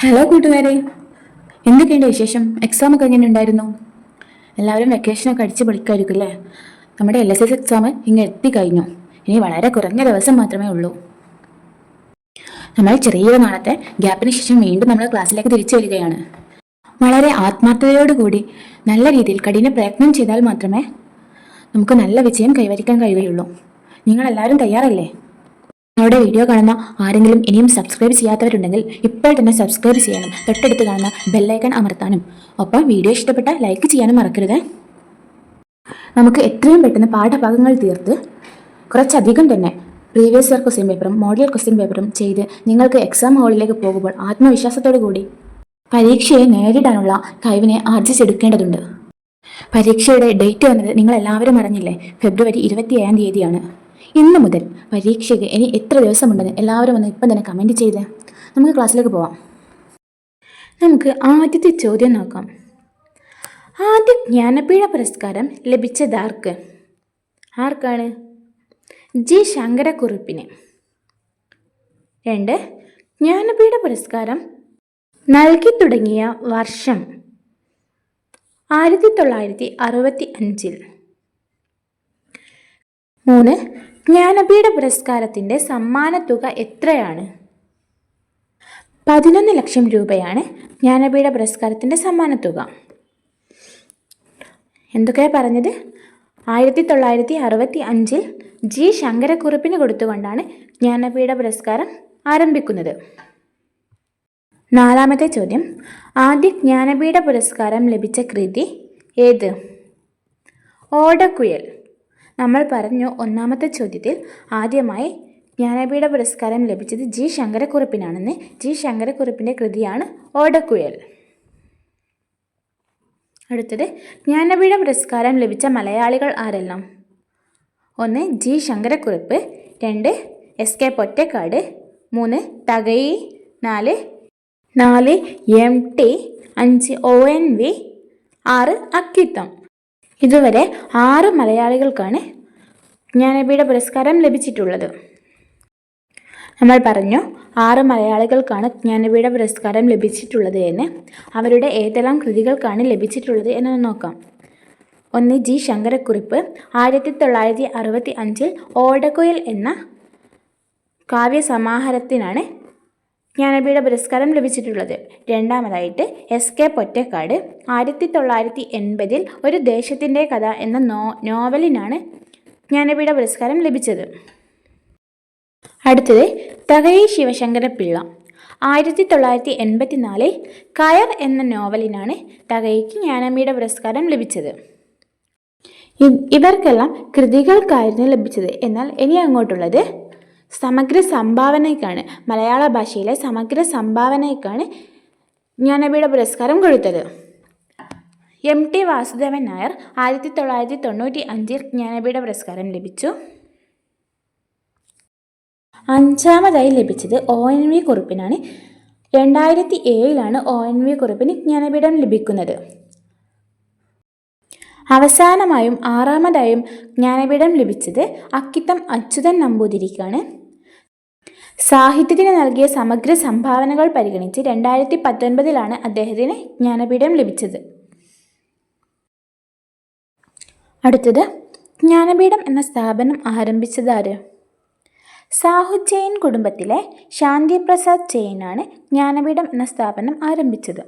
Hello കൂട്ടുകാരെ. എന്തൊക്കെയുണ്ട് വിശേഷം? എക്സാം ഒക്കെ എങ്ങനെ ഉണ്ടായിരുന്നു? എല്ലാവരും വെക്കേഷനൊക്കെ അടിച്ച് പൊളിക്കായിരിക്കും അല്ലേ? നമ്മുടെ എൽ എസ് എസ് എക്സാം ഇങ്ങ് എത്തിക്കഴിഞ്ഞു. ഇനി വളരെ കുറഞ്ഞ ദിവസം മാത്രമേ ഉള്ളൂ. നമ്മൾ ചെറിയ നാളത്തെ ഗ്യാപ്പിന് ശേഷം വീണ്ടും നമ്മൾ ക്ലാസ്സിലേക്ക് തിരിച്ചു വരികയാണ്. വളരെ ആത്മാർത്ഥതയോടുകൂടി നല്ല രീതിയിൽ കഠിന പ്രയത്നം ചെയ്താൽ മാത്രമേ നമുക്ക് നല്ല വിജയം കൈവരിക്കാൻ കഴിയുകയുള്ളൂ. നിങ്ങളെല്ലാവരും തയ്യാറല്ലേ? ഞങ്ങളുടെ വീഡിയോ കാണുന്ന ആരെങ്കിലും ഇനിയും സബ്സ്ക്രൈബ് ചെയ്യാത്തവരുണ്ടെങ്കിൽ ഇപ്പോൾ തന്നെ സബ്സ്ക്രൈബ് ചെയ്യാനും തൊട്ടടുത്ത് കാണുന്ന ബെല്ലൈക്കൺ അമർത്താനും. ഒപ്പം വീഡിയോ ഇഷ്ടപ്പെട്ട ലൈക്ക് ചെയ്യാനും മറക്കരുത്. നമുക്ക് എത്രയും പെട്ടെന്ന് പാഠഭാഗങ്ങൾ തീർത്ത് കുറച്ചധികം തന്നെ പ്രീവിയസ് ഇയർ ക്വസ്റ്റ്യൻ പേപ്പറും മോഡൽ ക്വസ്റ്റ്യൻ പേപ്പറും ചെയ്ത് നിങ്ങൾക്ക് എക്സാം ഹാളിലേക്ക് പോകുമ്പോൾ ആത്മവിശ്വാസത്തോടു കൂടി പരീക്ഷയെ നേരിടാനുള്ള കഴിവിനെ ആർജിച്ചെടുക്കേണ്ടതുണ്ട് പരീക്ഷയുടെ ഡേറ്റ് വന്നത് നിങ്ങൾ എല്ലാവരും അറിഞ്ഞില്ലേ? ഫെബ്രുവരി ഇരുപത്തിയേഴാം തീയതിയാണ്. ഇന്ന് മുതൽ പരീക്ഷയ്ക്ക് ഇനി എത്ര ദിവസമുണ്ടെന്ന് എല്ലാവരും ഒന്ന് ഇപ്പം തന്നെ കമന്റ് ചെയ്ത്. നമുക്ക് ക്ലാസ്സിലേക്ക് പോവാം. നമുക്ക് ആദ്യത്തെ ചോദ്യം നോക്കാം. ആദ്യ ജ്ഞാനപീഠ പുരസ്കാരം ലഭിച്ചത് ആർക്ക് ആർക്കാണ്? ജി ശങ്കരക്കുറിപ്പിന്. രണ്ട് ജ്ഞാനപീഠ പുരസ്കാരം നൽകി തുടങ്ങിയ വർഷം ആയിരത്തി തൊള്ളായിരത്തി അറുപത്തി അഞ്ചിൽ. മൂന്ന് ജ്ഞാനപീഠ പുരസ്കാരത്തിന്റെ തുക എത്രയാണ്? പതിനൊന്ന് ലക്ഷം രൂപയാണ് ജ്ഞാനപീഠ പുരസ്കാരത്തിന്റെ തുക എന്തൊക്കെയാണ് പറഞ്ഞത്? ആയിരത്തി തൊള്ളായിരത്തി അറുപത്തി അഞ്ചിൽ ജി ശങ്കരക്കുറുപ്പിന് കൊടുത്തുകൊണ്ടാണ് ജ്ഞാനപീഠ പുരസ്കാരം ആരംഭിക്കുന്നത്. നാലാമത്തെ ചോദ്യം. ആദ്യ ജ്ഞാനപീഠ പുരസ്കാരം ലഭിച്ച കൃതി ഏത്? ഓടക്കുയൽ. നമ്മൾ പറഞ്ഞു ഒന്നാമത്തെ ചോദ്യത്തിൽ ആദ്യമായി ജ്ഞാനപീഠ പുരസ്കാരം ലഭിച്ചത് ജി ശങ്കരക്കുറുപ്പിനാണെന്ന്. ജി ശങ്കരക്കുറുപ്പിന്റെ കൃതിയാണ് ഓടക്കുയൽ അടുത്തത് ജ്ഞാനപീഠ പുരസ്കാരം ലഭിച്ച മലയാളികൾ ആരെല്ലാം? ഒന്ന് ജി ശങ്കരക്കുറുപ്പ്. രണ്ട് എസ് കെ പൊറ്റക്കാട്. മൂന്ന് തകഴി നാല് നാല് എം ടി. അഞ്ച് ഒ എൻ വി. ആറ് അക്കിത്തം. ഇതുവരെ ആറ് മലയാളികൾക്കാണ് ജ്ഞാനപീഠ പുരസ്കാരം ലഭിച്ചിട്ടുള്ളത്. നമ്മൾ പറഞ്ഞു ആറ് മലയാളികൾക്കാണ് ജ്ഞാനപീഠ പുരസ്കാരം ലഭിച്ചിട്ടുള്ളത് എന്ന്. അവരുടെ ഏതെല്ലാം കൃതികൾക്കാണ് ലഭിച്ചിട്ടുള്ളത് എന്ന് നോക്കാം. ഒന്ന് ജി ശങ്കരക്കുറിപ്പ് ആയിരത്തി തൊള്ളായിരത്തി അറുപത്തി അഞ്ചിൽ ഓടക്കുയൽ എന്ന കാവ്യസമാഹാരത്തിനാണ് ജ്ഞാനപീഠ പുരസ്കാരം ലഭിച്ചിട്ടുള്ളത്. രണ്ടാമതായിട്ട് എസ് കെ പൊറ്റക്കാട് ആയിരത്തി തൊള്ളായിരത്തി എൺപതിൽ ഒരു ദേശത്തിന്റെ കഥ എന്ന നോ നോവലിനാണ് ജ്ഞാനപീഠ പുരസ്കാരം ലഭിച്ചത്. അടുത്തത് തകഴി ശിവശങ്കരപ്പിള്ള. ആയിരത്തി തൊള്ളായിരത്തി എൺപത്തിനാലിൽ കയർ എന്ന നോവലിനാണ് തകഴിക്ക് ജ്ഞാനപീഠ പുരസ്കാരം ലഭിച്ചത്. ഇവർക്കെല്ലാം കൃതികൾക്കായിരുന്നു ലഭിച്ചത്. എന്നാൽ ഇനി അങ്ങോട്ടുള്ളത് സമഗ്ര സംഭാവനയ്ക്കാണ് മലയാള ഭാഷയിലെ സമഗ്ര സംഭാവനയ്ക്കാണ് ജ്ഞാനപീഠ പുരസ്കാരം കൊടുത്തത്. എം. ടി. വാസുദേവൻ നായർ ആയിരത്തി തൊള്ളായിരത്തി തൊണ്ണൂറ്റി അഞ്ചിൽ ജ്ഞാനപീഠ പുരസ്കാരം ലഭിച്ചു. അഞ്ചാമതായി ലഭിച്ചത് ഒ എൻ വി കുറിപ്പിനാണ്. രണ്ടായിരത്തി ഏഴിലാണ് ഒ എൻ വി കുറിപ്പിന് ജ്ഞാനപീഠം ലഭിക്കുന്നത്. അവസാനമായും ആറാമതായും ജ്ഞാനപീഠം ലഭിച്ചത് അക്കിത്തം അച്യുതൻ നമ്പൂതിരിക്കാണ്. സാഹിത്യത്തിന് നൽകിയ സമഗ്ര സംഭാവനകൾ പരിഗണിച്ച് രണ്ടായിരത്തി പത്തൊൻപതിലാണ് അദ്ദേഹത്തിന് ജ്ഞാനപീഠം ലഭിച്ചത്. അടുത്തത് ജ്ഞാനപീഠം എന്ന സ്ഥാപനം ആരംഭിച്ചത് ആര്? സാഹു കുടുംബത്തിലെ ശാന്തിപ്രസാദ് ജെയിനാണ് ജ്ഞാനപീഠം എന്ന സ്ഥാപനം ആരംഭിച്ചത്.